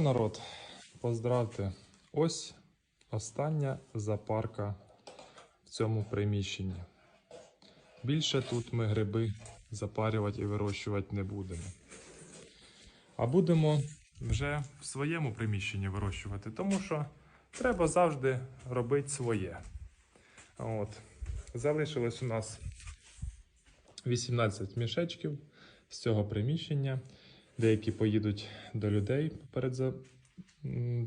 Народ, поздравте. Ось остання запарка в цьому приміщенні. Більше тут ми гриби запарювати і вирощувати не будемо. А будемо вже в своєму приміщенні вирощувати, тому що треба завжди робити своє. От. Залишилось у нас 18 мішечків з цього приміщення. Деякі поїдуть до людей перед за...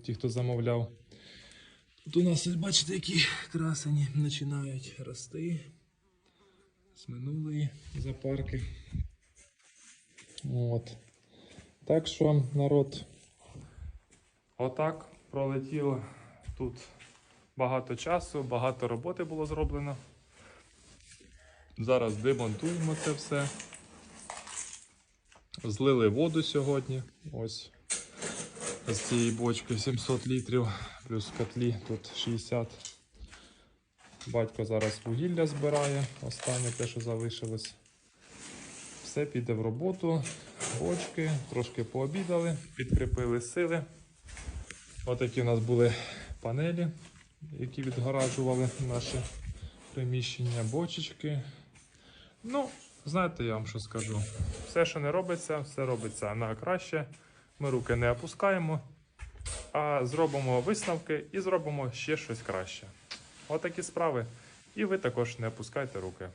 ті, хто замовляв. Тут у нас, бачите, які красені починають рости з минулої запарки. От. Так що, народ, отак пролетіло тут багато часу, багато роботи було зроблено. Зараз демонтуємо це все. Злили воду сьогодні. Ось з цієї бочки 700 літрів, плюс котлі тут 60. Батько зараз вугілля збирає, останнє те, що залишилось. Все піде в роботу, бочки, трошки пообідали, підкріпили сили. Отакі у нас були панелі, які відгораджували наші приміщення, бочечки. Ну, знаєте, я вам що скажу. Все, що не робиться, все робиться на краще. Ми руки не опускаємо, а зробимо висновки і зробимо ще щось краще. Отакі справи. І ви також не опускайте руки.